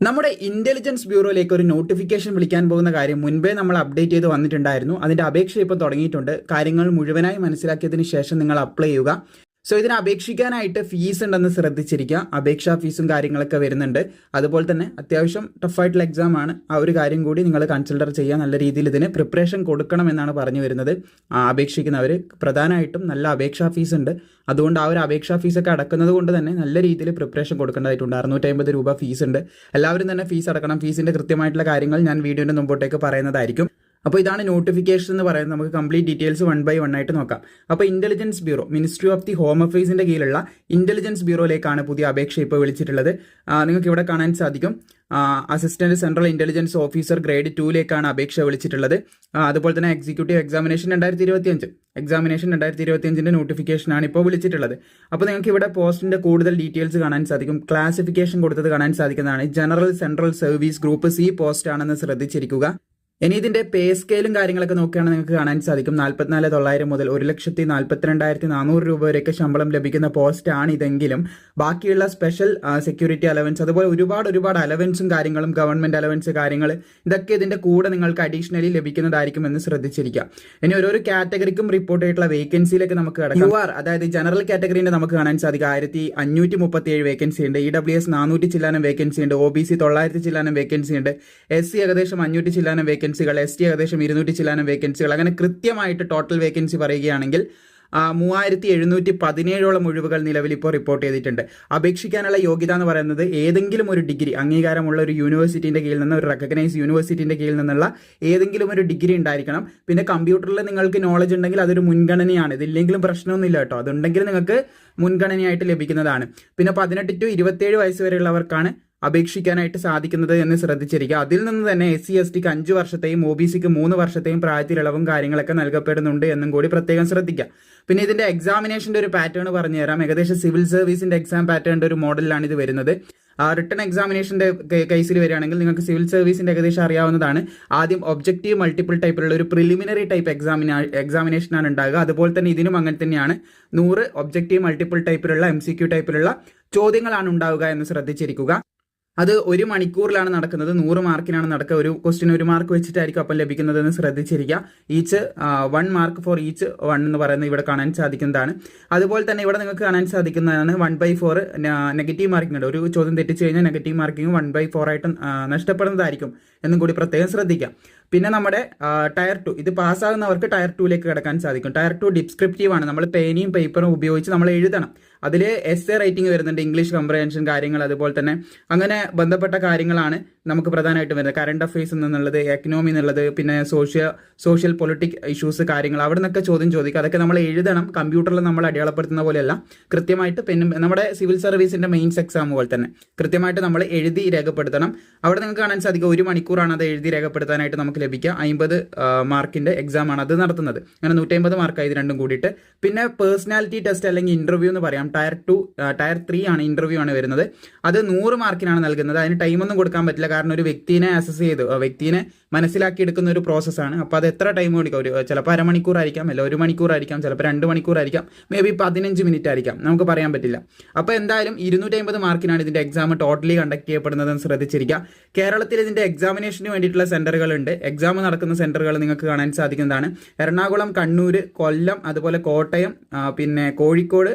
നമ്മുടെ ഇന്റലിജൻസ് ബ്യൂറോയിലേക്ക് ഒരു നോട്ടിഫിക്കേഷൻ വിളിക്കാൻ പോകുന്ന കാര്യം മുൻപേ നമ്മൾ അപ്ഡേറ്റ് ചെയ്ത് വന്നിട്ടുണ്ടായിരുന്നു. അതിന്റെ അപേക്ഷ ഇപ്പോൾ തുടങ്ങിയിട്ടുണ്ട്. കാര്യങ്ങൾ മുഴുവനായി മനസ്സിലാക്കിയതിന് ശേഷം നിങ്ങൾ അപ്ലൈ ചെയ്യുക. സോ ഇതിന് അപേക്ഷിക്കാനായിട്ട് ഫീസ് ഉണ്ടെന്ന് ശ്രദ്ധിച്ചിരിക്കുക. അപേക്ഷാ ഫീസും കാര്യങ്ങളൊക്കെ വരുന്നുണ്ട്. അതുപോലെ തന്നെ അത്യാവശ്യം ടഫായിട്ടുള്ള എക്സാം ആണ്. ആ ഒരു കാര്യം കൂടി നിങ്ങൾ കൺസിഡർ ചെയ്യുക. നല്ല രീതിയിൽ ഇതിന് പ്രിപ്പറേഷൻ കൊടുക്കണം എന്നാണ് പറഞ്ഞു വരുന്നത്. അപേക്ഷിക്കുന്നവർ പ്രധാനമായിട്ടും നല്ല അപേക്ഷാ ഫീസ് ഉണ്ട്. അതുകൊണ്ട് ആ ഒരു അപേക്ഷാ ഫീസൊക്കെ അടക്കുന്നത് കൊണ്ട് തന്നെ നല്ല രീതിയിൽ പ്രിപ്പറേഷൻ കൊടുക്കേണ്ടതായിട്ടുണ്ട്. അറുന്നൂറ്റമ്പത് രൂപ ഫീസ് ഉണ്ട്. എല്ലാവരും തന്നെ ഫീസ് അടക്കണം. ഫീസിന്റെ കൃത്യമായിട്ടുള്ള കാര്യങ്ങൾ ഞാൻ വീഡിയോന്റെ മുമ്പോട്ടേക്ക് പറയുന്നതായിരിക്കും. അപ്പോൾ ഇതാണ് നോട്ടിഫിക്കേഷൻ എന്ന് പറയുന്നത്. നമുക്ക് complete details one by one ആയിട്ട് നോക്കാം. അപ്പോൾ intelligence bureau ministry of the home അഫെയ്സിന്റെ കീഴിലുള്ള ഇന്റലിജൻസ് ബ്യൂറോയിലേക്കാണ് പുതിയ അപേക്ഷ ഇപ്പോൾ വിളിച്ചിട്ടുള്ളത്. നിങ്ങൾക്ക് ഇവിടെ കാണാൻ സാധിക്കും. Assistant central intelligence officer grade ടൂയിലേക്കാണ് അപേക്ഷ വിളിച്ചിട്ടുള്ളത്. അതുപോലെ തന്നെ എക്സിക്യൂട്ടീവ് എക്സാമിനേഷൻ രണ്ടായിരത്തി ഇരുപത്തി അഞ്ച് എക്സാമിനേഷൻ രണ്ടായിരത്തി ഇരുപത്തി അഞ്ചിന്റെ നോട്ടിഫിക്കേഷനാണ് ഇപ്പോൾ വിളിച്ചിട്ടുള്ളത്. അപ്പോൾ നിങ്ങൾക്ക് ഇവിടെ പോസ്റ്റിന്റെ കൂടുതൽ ഡീറ്റെയിൽസ് കാണാൻ സാധിക്കും. ക്ലാസിഫിക്കേഷൻ കൊടുത്തത് കാണാൻ സാധിക്കുന്നതാണ്. General central service group C post ആണെന്ന് ശ്രദ്ധിച്ചിരിക്കുക. ഇനി ഇതിന്റെ പേ സ്കെയിലും കാര്യങ്ങളൊക്കെ നോക്കുകയാണെങ്കിൽ നിങ്ങൾക്ക് കാണാൻ സാധിക്കും. നാൽപ്പത്തിനാല് തൊള്ളായിരം മുതൽ ഒരു ലക്ഷത്തി നാൽപ്പത്തിരണ്ടായിരത്തി നാനൂറ് രൂപ വരെയൊക്കെ ശമ്പളം ലഭിക്കുന്ന പോസ്റ്റ് ആണ് ഇതെങ്കിലും. ബാക്കിയുള്ള സ്പെഷ്യൽ സെക്യൂരിറ്റി അലവൻസ് അതുപോലെ ഒരുപാട് ഒരുപാട് അലവൻസും കാര്യങ്ങളും ഗവൺമെന്റ് അലവൻസ് കാര്യങ്ങൾ ഇതൊക്കെ ഇതിന്റെ കൂടെ നിങ്ങൾക്ക് അഡീഷണലി ലഭിക്കുന്നതായിരിക്കും എന്ന് ശ്രദ്ധിച്ചിരിക്കുക. ഇനി ഓരോരോ കാറ്റഗറിക്കും റിപ്പോർട്ട് ചെയ്തിട്ടുള്ള വേക്കൻസിയിലൊക്കെ നമുക്ക് കിടക്കാം. യു ആർ അതായത് ജനറൽ കാറ്റഗറിന്റെ നമുക്ക് കാണാൻ സാധിക്കും. ആയിരത്തി അഞ്ഞൂറ്റി മുപ്പത്തി ഏഴ് വേക്കൻസി ഉണ്ട്. ഇ ഡബ്ല്യു എസ് നാനൂറ്റി ചില്ലാനം വേക്കൻസി ഉണ്ട്. ഒ ബി സി തൊള്ളായിരത്തി ചില്ലാനം വേക്കൻസി ഉണ്ട്. എസ് സി ഏകദേശം അഞ്ഞൂറ്റി ചില്ലാനം വേക്കൻസികൾ എസ് ടി ഏകദേശം ഇരുന്നൂറ്റി ചില്ലാനം വേക്കൻസികൾ അങ്ങനെ കൃത്യമായിട്ട് ടോട്ടൽ വേക്കൻസി പറയുകയാണെങ്കിൽ മൂവായിരത്തി എഴുന്നൂറ്റി പതിനേഴോളം ഒഴിവുകൾ നിലവിൽ ഇപ്പോൾ റിപ്പോർട്ട് ചെയ്തിട്ടുണ്ട്. അപേക്ഷിക്കാനുള്ള യോഗ്യത എന്ന് പറയുന്നത് ഏതെങ്കിലും ഒരു ഡിഗ്രി അംഗീകാരമുള്ള ഒരു യൂണിവേഴ്സിറ്റിന്റെ കീഴിൽ നിന്ന് ഒരു റെക്കഗ്നൈസ് യൂണിവേഴ്സിറ്റിന്റെ കീഴിൽ നിന്നുള്ള ഏതെങ്കിലും ഒരു ഡിഗ്രി ഉണ്ടായിരിക്കണം. പിന്നെ കമ്പ്യൂട്ടറിൽ നിങ്ങൾക്ക് നോളജ് ഉണ്ടെങ്കിൽ അതൊരു മുൻഗണനയാണ്. ഇതില്ലെങ്കിലും പ്രശ്നമൊന്നുമില്ല കേട്ടോ. അതുണ്ടെങ്കിൽ നിങ്ങൾക്ക് മുൻഗണനയായിട്ട് ലഭിക്കുന്നതാണ്. പിന്നെ പതിനെട്ട് ടു ഇരുപത്തേഴ് വയസ്സ് വരെയുള്ളവർക്കാണ് അപേക്ഷിക്കാനായിട്ട് സാധിക്കുന്നത് എന്ന് ശ്രദ്ധിച്ചിരിക്കുക. അതിൽ നിന്ന് തന്നെ എസ് സി എസ് ടിക്ക് അഞ്ച് വർഷത്തെയും ഒ ബി സിക്ക് മൂന്ന് വർഷത്തെയും പ്രായത്തിലളവും കാര്യങ്ങളൊക്കെ നൽകപ്പെടുന്നുണ്ട് എന്നും കൂടി പ്രത്യേകം ശ്രദ്ധിക്കുക. പിന്നെ ഇതിന്റെ എക്സാമിനേഷന്റെ ഒരു പാറ്റേൺ പറഞ്ഞു തരാം ഏകദേശം സിവിൽ സർവീസിന്റെ എക്സാം പാറ്റേണിന്റെ ഒരു മോഡലിലാണ് ഇത് വരുന്നത്. റിട്ടേൺ എക്സാമിനേഷന്റെ കേസിൽ വരികയാണെങ്കിൽ നിങ്ങൾക്ക് സിവിൽ സർവീസിന്റെ ഏകദേശം അറിയാവുന്നതാണ്. ആദ്യം ഒബ്ജക്റ്റീവ് മൾട്ടിപ്പിൾ ടൈപ്പിലുള്ള ഒരു പ്രിലിമിനറി ടൈപ്പ് എക്സാമിന എക്സാമിനേഷനാണ് ഉണ്ടാകുക. അതുപോലെ തന്നെ ഇതിനും അങ്ങനെ തന്നെയാണ്. നൂറ് ഒബ്ജക്റ്റീവ് മൾട്ടിപ്പിൾ ടൈപ്പിലുള്ള എം സി ക്യു ടൈപ്പിലുള്ള ചോദ്യങ്ങളാണ് ഉണ്ടാവുക എന്ന് ശ്രദ്ധിച്ചിരിക്കുക. അത് ഒരു മണിക്കൂറിലാണ് നടക്കുന്നത്. നൂറ് മാർക്കിനാണ് നടക്കുക. ഒരു ക്വസ്റ്റ്യൻ ഒരു മാർക്ക് വെച്ചിട്ടായിരിക്കും അപ്പം ലഭിക്കുന്നതെന്ന് ശ്രദ്ധിച്ചിരിക്കുക. Each one mark for each one എന്ന് പറയുന്നത് ഇവിടെ കാണാൻ സാധിക്കുന്നതാണ്. അതുപോലെ തന്നെ ഇവിടെ നിങ്ങൾക്ക് കാണാൻ സാധിക്കുന്നതാണ് one by four negative marking ഉണ്ട് ഒരു ചോദ്യം തെറ്റിച്ച് കഴിഞ്ഞാൽ negative marking one by four ആയിട്ട് നഷ്ടപ്പെടുന്നതായിരിക്കും എന്നും കൂടി പ്രത്യേകം ശ്രദ്ധിക്കാം പിന്നെ നമ്മുടെ ടയർ ടു ഇത് പാസ്സാകുന്നവർക്ക് ടയർ ടൂയിലേക്ക് കിടക്കാൻ സാധിക്കും. ടയർ ടു ഡിസ്ക്രിപ്റ്റീവ് ആണ്. നമ്മൾ പേനയും പേപ്പറും ഉപയോഗിച്ച് നമ്മൾ എഴുതണം. അതിൽ എസ് എ റൈറ്റിംഗ് വരുന്നുണ്ട് ഇംഗ്ലീഷ് കംപ്രഹെൻഷൻ കാര്യങ്ങൾ അതുപോലെ തന്നെ. അങ്ങനെ ബന്ധപ്പെട്ട കാര്യങ്ങളാണ് നമുക്ക് പ്രധാനമായിട്ടും വരുന്നത്. കറണ്ട് അഫയേഴ്സ് എന്നുള്ളത് എക്കണോമി എന്നുള്ളത് പിന്നെ സോഷ്യ സോഷ്യൽ പൊളിറ്റിക് ഇഷ്യൂസ് കാര്യങ്ങൾ അവിടെ നിന്നൊക്കെ ചോദ്യം ചോദിക്കുക. അതൊക്കെ നമ്മൾ എഴുതണം. കമ്പ്യൂട്ടറിൽ നമ്മൾ അടയാളപ്പെടുത്തുന്ന പോലെയല്ല. കൃത്യമായിട്ട് പെന്നും നമ്മുടെ സിവിൽ സർവീസിന്റെ മെയിൻസ് എക്സാം പോലെ തന്നെ. കൃത്യമായിട്ട് നമ്മൾ എഴുതി രേഖപ്പെടുത്തണം. അവിടെ നിങ്ങൾക്ക് കാണാൻ സാധിക്കും ഒരു മണിക്കൂറാണ് അത് എഴുതി രേഖപ്പെടുത്താനായിട്ട് നമുക്ക് ലഭിക്കുക. അമ്പത് മാർക്കിന്റെ എക്സാം ആണ് അത് നടത്തുന്നത്. അങ്ങനെ നൂറ്റമ്പത് മാർക്കായി ഇത് രണ്ടും കൂടിയിട്ട്. പിന്നെ പേഴ്സണാലിറ്റി ടെസ്റ്റ് അല്ലെങ്കിൽ ഇന്റർവ്യൂ എന്ന് പറയാം. ടയർ ടു ടയർ ത്രീ ആണ് ഇന്റർവ്യൂ ആണ് വരുന്നത്. അത് നൂറ് മാർക്കിനാണ് നൽകുന്നത്. അതിന് ടൈമൊന്നും കൊടുക്കാൻ പറ്റില്ല. കാരണം ഒരു വ്യക്തിനെ അസസ് ചെയ്ത് വ്യക്തിനെ മനസ്സിലാക്കി എടുക്കുന്ന ഒരു പ്രോസസ്സാണ് അപ്പോൾ അത് എത്ര ടൈം കൊടുക്കാം ഒരു ചിലപ്പോൾ അരമണിക്കൂറായിരിക്കാം അല്ല ഒരു മണിക്കൂറായിരിക്കാം ചിലപ്പോൾ രണ്ട് മണിക്കൂറായിരിക്കാം മേ ബി പതിനഞ്ച് മിനിറ്റ് ആയിരിക്കാം. നമുക്ക് പറയാൻ പറ്റില്ല. അപ്പോൾ എന്തായാലും ഇരുന്നൂറ്റി അമ്പത് മാർക്കിനാണ് ഇതിന്റെ എക്സാം ടോട്ടലി കണ്ടക്ട് ചെയ്യപ്പെടുന്നതെന്ന് ശ്രദ്ധിച്ചിരിക്കുക. കേരളത്തിൽ ഇതിന്റെ എക്സാമിനേഷന് വേണ്ടിയിട്ടുള്ള സെന്ററുകളുണ്ട് എക്സാം നടക്കുന്ന സെന്ററുകൾ നിങ്ങൾക്ക് കാണാൻ സാധിക്കുന്നതാണ്. എറണാകുളം കണ്ണൂർ കൊല്ലം അതുപോലെ കോട്ടയം പിന്നെ കോഴിക്കോട്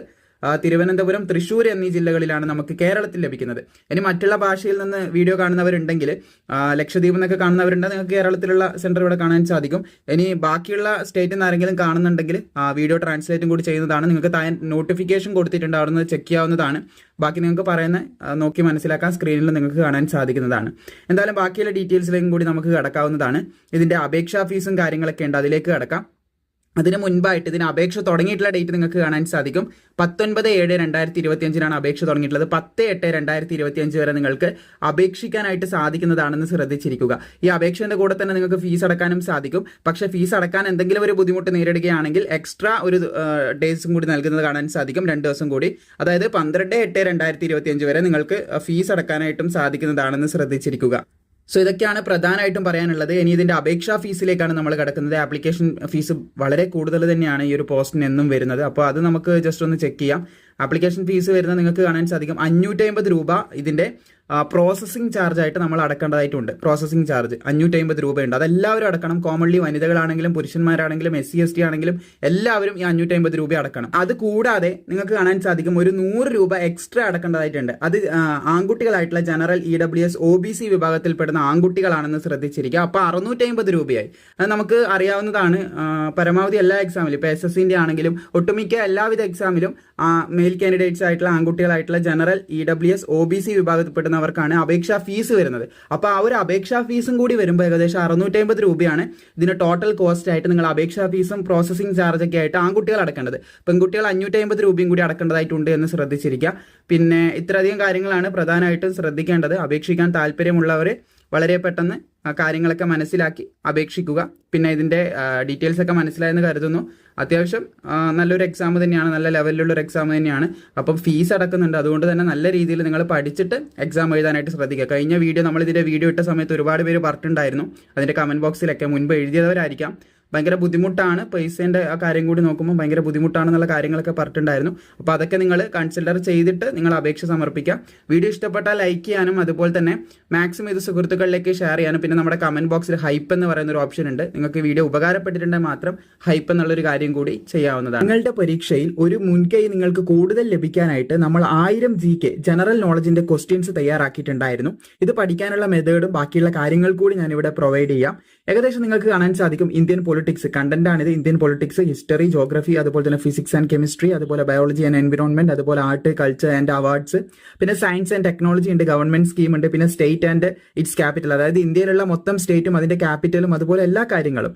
തിരുവനന്തപുരം തൃശ്ശൂർ എന്നീ ജില്ലകളിലാണ് നമുക്ക് കേരളത്തിൽ ലഭിക്കുന്നത്. ഇനി മറ്റുള്ള ഭാഷയിൽ നിന്ന് വീഡിയോ കാണുന്നവരുണ്ടെങ്കിൽ ലക്ഷദ്വീപ് എന്നൊക്കെ കാണുന്നവരുണ്ടെങ്കിൽ നിങ്ങൾക്ക് കേരളത്തിലുള്ള സെന്റർ ഇവിടെ കാണാൻ സാധിക്കും. ഇനി ബാക്കിയുള്ള സ്റ്റേറ്റിൽ നിന്ന് ആരെങ്കിലും കാണുന്നുണ്ടെങ്കിൽ വീഡിയോ ട്രാൻസ്ലേറ്റും കൂടി ചെയ്യുന്നതാണ്. നിങ്ങൾക്ക് താൻ നോട്ടിഫിക്കേഷൻ കൊടുത്തിട്ടുണ്ട് അവിടെ നിന്ന് ചെക്ക് ചെയ്യാവുന്നതാണ്. ബാക്കി നിങ്ങൾക്ക് പറയുന്ന നോക്കി മനസ്സിലാക്കാൻ സ്ക്രീനിൽ നിങ്ങൾക്ക് കാണാൻ സാധിക്കുന്നതാണ്. എന്തായാലും ബാക്കിയുള്ള ഡീറ്റെയിൽസിലേക്കും കൂടി നമുക്ക് കടക്കാവുന്നതാണ്. ഇതിന്റെ അപേക്ഷാ ഫീസും കാര്യങ്ങളൊക്കെ ഉണ്ട് അതിലേക്ക് കടക്കാം. അതിന് മുൻപായിട്ട് ഇതിന് അപേക്ഷ തുടങ്ങിയിട്ടുള്ള ഡേറ്റ് നിങ്ങൾക്ക് കാണാൻ സാധിക്കും. പത്തൊൻപത് ഏഴ് രണ്ടായിരത്തി ഇരുപത്തി അഞ്ചിനാണ് അപേക്ഷ തുടങ്ങിയിട്ടുള്ളത്. പത്ത് എട്ട് രണ്ടായിരത്തി ഇരുപത്തി അഞ്ച് വരെ നിങ്ങൾക്ക് അപേക്ഷിക്കാനായിട്ട് സാധിക്കുന്നതാണെന്ന് ശ്രദ്ധിച്ചിരിക്കുക. ഈ അപേക്ഷയുടെ കൂടെ തന്നെ നിങ്ങൾക്ക് ഫീസ് അടക്കാനും സാധിക്കും. പക്ഷേ ഫീസ് അടക്കാൻ എന്തെങ്കിലും ഒരു ബുദ്ധിമുട്ട് നേരിടുകയാണെങ്കിൽ എക്സ്ട്രാ ഒരു ഡേയ്സും കൂടി നൽകുന്നത് കാണാൻ സാധിക്കും രണ്ട് ദിവസം കൂടി. അതായത് പന്ത്രണ്ട് എട്ട് രണ്ടായിരത്തി ഇരുപത്തി അഞ്ച് വരെ നിങ്ങൾക്ക് ഫീസ് അടക്കാനായിട്ടും സാധിക്കുന്നതാണെന്ന് ശ്രദ്ധിച്ചിരിക്കുക. സോ ഇതൊക്കെയാണ് പ്രധാനമായിട്ടും പറയാനുള്ളത്. ഇനി ഇതിന്റെ അപേക്ഷാ ഫീസിലേക്കാണ് നമ്മൾ കിടക്കുന്നത്. ആപ്ലിക്കേഷൻ ഫീസ് വളരെ കൂടുതൽ തന്നെയാണ് ഈ ഒരു പോസ്റ്റിന് എന്നും വരുന്നത്. അപ്പോൾ അത് നമുക്ക് ജസ്റ്റ് ഒന്ന് ചെക്ക് ചെയ്യാം. ആപ്ലിക്കേഷൻ ഫീസ് വരുന്നത് നിങ്ങൾക്ക് കാണാൻ സാധിക്കും. അഞ്ഞൂറ്റി അമ്പത് രൂപ ഇതിന്റെ പ്രോസസ്സിംഗ് ചാർജായിട്ട് നമ്മൾ അടക്കേണ്ടതായിട്ടുണ്ട്. പ്രോസസ്സിംഗ് ചാർജ് അഞ്ഞൂറ്റി അമ്പത് രൂപയുണ്ട്. അതെല്ലാവരും അടക്കണം. കോമൺലി വനിതകളാണെങ്കിലും പുരുഷന്മാരാണെങ്കിലും എസ് സി എസ് ടി ആണെങ്കിലും എല്ലാവരും ഈ അഞ്ഞൂറ്റി അമ്പത് രൂപ അടക്കണം. അത് കൂടാതെ നിങ്ങൾക്ക് കാണാൻ സാധിക്കും ഒരു നൂറ് രൂപ എക്സ്ട്രാ അടക്കേണ്ടതായിട്ടുണ്ട്. അത് ആൺകുട്ടികളായിട്ടുള്ള general E W S O B C വിഭാഗത്തിൽപ്പെടുന്ന ആൺകുട്ടികളാണെന്ന് ശ്രദ്ധിച്ചിരിക്കുക. അപ്പോൾ അറുന്നൂറ്റി അമ്പത് രൂപയായി. അത് നമുക്ക് അറിയാവുന്നതാണ്. പരമാവധി എല്ലാ എക്സാമിലും ഇപ്പോൾ എസ് എസ് സിന്റെ ആണെങ്കിലും ഒട്ടുമിക്ക എല്ലാവിധ എക്സാമിലും മെയിൽ കാൻഡിഡേറ്റ്സ് ആയിട്ടുള്ള ആൺകുട്ടികളായിട്ടുള്ള general E W S O B C വിഭാഗത്തിൽപ്പെടുന്നവർക്കാണ് അപേക്ഷാ ഫീസ് വരുന്നത്. അപ്പോൾ ആ ഒരു അപേക്ഷാ ഫീസും കൂടി വരുമ്പോൾ ഏകദേശം അറുന്നൂറ്റി അമ്പത് രൂപയാണ് ഇതിന് ടോട്ടൽ കോസ്റ്റ് ആയിട്ട് നിങ്ങൾ അപേക്ഷാ ഫീസും പ്രോസസ്സിംഗ് ചാർജ് ഒക്കെ ആയിട്ട് ആൺകുട്ടികൾ അടക്കേണ്ടത്. പെൺകുട്ടികൾ അഞ്ഞൂറ്റി അമ്പത് രൂപയും കൂടി അടക്കേണ്ടതായിട്ടുണ്ട് എന്ന് ശ്രദ്ധിച്ചിരിക്കുക. പിന്നെ ഇത്രയധികം കാര്യങ്ങളാണ് പ്രധാനമായിട്ടും ശ്രദ്ധിക്കേണ്ടത്. അപേക്ഷിക്കാൻ താല്പര്യമുള്ളവർ വളരെ പെട്ടെന്ന് കാര്യങ്ങളൊക്കെ മനസ്സിലാക്കി അപേക്ഷിക്കുക. പിന്നെ ഇതിന്റെ ഡീറ്റെയിൽസ് ഒക്കെ മനസ്സിലായെന്ന് കരുതുന്നു. അത്യാവശ്യം നല്ലൊരു എക്സാം തന്നെയാണ്. നല്ല ലെവലിലുള്ള ഒരു എക്സാം തന്നെയാണ്. അപ്പം ഫീസ് അടക്കുന്നുണ്ട്. അതുകൊണ്ട് തന്നെ നല്ല രീതിയിൽ നിങ്ങൾ പഠിച്ചിട്ട് എക്സാം എഴുതാനായിട്ട് ശ്രദ്ധിക്കുക. കഴിഞ്ഞ വീഡിയോ നമ്മൾ ഇതിന്റെ വീഡിയോ ഇട്ട സമയത്ത് ഒരുപാട് പേര് പറഞ്ഞിട്ടുണ്ടായിരുന്നു. അതിന്റെ കമന്റ് ബോക്സിലൊക്കെ മുൻപ് എഴുതിയവരായിരിക്കാം. ഭയങ്കര ബുദ്ധിമുട്ടാണ് പൈസേന്റെ ആ കാര്യം കൂടി നോക്കുമ്പോൾ ഭയങ്കര ബുദ്ധിമുട്ടാണെന്നുള്ള കാര്യങ്ങളൊക്കെ പറഞ്ഞിട്ടുണ്ടായിരുന്നു. അപ്പോൾ അതൊക്കെ നിങ്ങൾ കൺസിഡർ ചെയ്തിട്ട് നിങ്ങൾ അപേക്ഷ സമർപ്പിക്കുക വീഡിയോ ഇഷ്ടപ്പെട്ടാൽ ലൈക്ക് ചെയ്യാനും അതുപോലെ തന്നെ മാക്സിമം ഇത് സുഹൃത്തുക്കളിലേക്ക് ഷെയർ ചെയ്യാനും പിന്നെ നമ്മുടെ കമന്റ് ബോക്സിൽ ഹൈപ്പ് എന്ന് പറയുന്ന ഒരു ഓപ്ഷൻ ഉണ്ട്. നിങ്ങൾക്ക് വീഡിയോ ഉപകാരപ്പെട്ടിട്ടുണ്ടെങ്കിൽ മാത്രം ഹൈപ്പ് എന്നുള്ളൊരു കാര്യം കൂടി ചെയ്യാവുന്നതാണ്. നിങ്ങളുടെ പരീക്ഷയിൽ ഒരു മുൻകൈ നിങ്ങൾക്ക് കൂടുതൽ ലഭിക്കാനായിട്ട് നമ്മൾ ആയിരം ജി കെ ജനറൽ നോളജിന്റെ ക്വസ്റ്റ്യൻസ് തയ്യാറാക്കിയിട്ടുണ്ടായിരുന്നു. ഇത് പഠിക്കാനുള്ള മെത്തേഡും ബാക്കിയുള്ള കാര്യങ്ങൾ കൂടി ഞാൻ ഇവിടെ പ്രൊവൈഡ് ചെയ്യാം. ഏകദേശം നിങ്ങൾക്ക് കാണാൻ സാധിക്കും ഇന്ത്യൻ പൊളിറ്റിക്സ് കണ്ടന്റ് ആണിത്. ഇന്ത്യൻ പൊളിറ്റിക്സ് ഹിസ്റ്ററി ജോഗ്രഫി അതുപോലെ തന്നെ ഫിസിക്സ് ആൻഡ് കെമിസ്ട്രി അതുപോലെ ബയോളജി ആൻഡ് എൻവിറോൺമെന്റ് അതുപോലെ ആർട്ട് കൾച്ചർ ആൻഡ് അവാർഡ്സ് പിന്നെ സയൻസ് ആൻഡ് ടെക്നോളജി ഉണ്ട്. ഗവൺമെന്റ് സ്കീം ഉണ്ട്. പിന്നെ സ്റ്റേറ്റ് ആൻഡ് ഇറ്റ്സ് ക്യാപിറ്റൽ അതായത് ഇന്ത്യയിലുള്ള മൊത്തം സ്റ്റേറ്റും അതിന്റെ ക്യാപിറ്റലും അതുപോലെ എല്ലാ കാര്യങ്ങളും.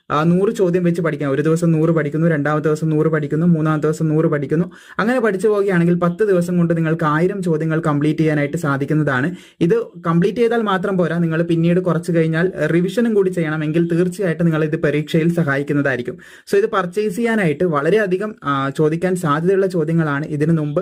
നൂറ് ചോദ്യം വെച്ച് പഠിക്കാം. ഒരു ദിവസം നൂറ് പഠിക്കുന്നു രണ്ടാമത്തെ ദിവസം നൂറ് പഠിക്കുന്നു മൂന്നാമത്തെ ദിവസം നൂറ് പഠിക്കുന്നു. അങ്ങനെ പഠിച്ചു പോവുകയാണെങ്കിൽ പത്ത് ദിവസം കൊണ്ട് നിങ്ങൾക്ക് ആയിരം ചോദ്യങ്ങൾ കംപ്ലീറ്റ് ചെയ്യാനായിട്ട് സാധിക്കുന്നതാണ്. ഇത് കംപ്ലീറ്റ് ചെയ്താൽ മാത്രം പോരാ. നിങ്ങൾ പിന്നീട് കുറച്ച് കഴിഞ്ഞാൽ റിവിഷനും കൂടി ചെയ്യണമെങ്കിൽ തീർച്ചയായിട്ടും നിങ്ങൾ ഇത് പരീക്ഷയിൽ സഹായിക്കുന്നതായിരിക്കും. സോ ഇത് പർച്ചേസ് ചെയ്യാനായിട്ട് വളരെയധികം ചോദിക്കാൻ സാധ്യതയുള്ള ചോദ്യങ്ങളാണ് ഇതിനു മുമ്പ്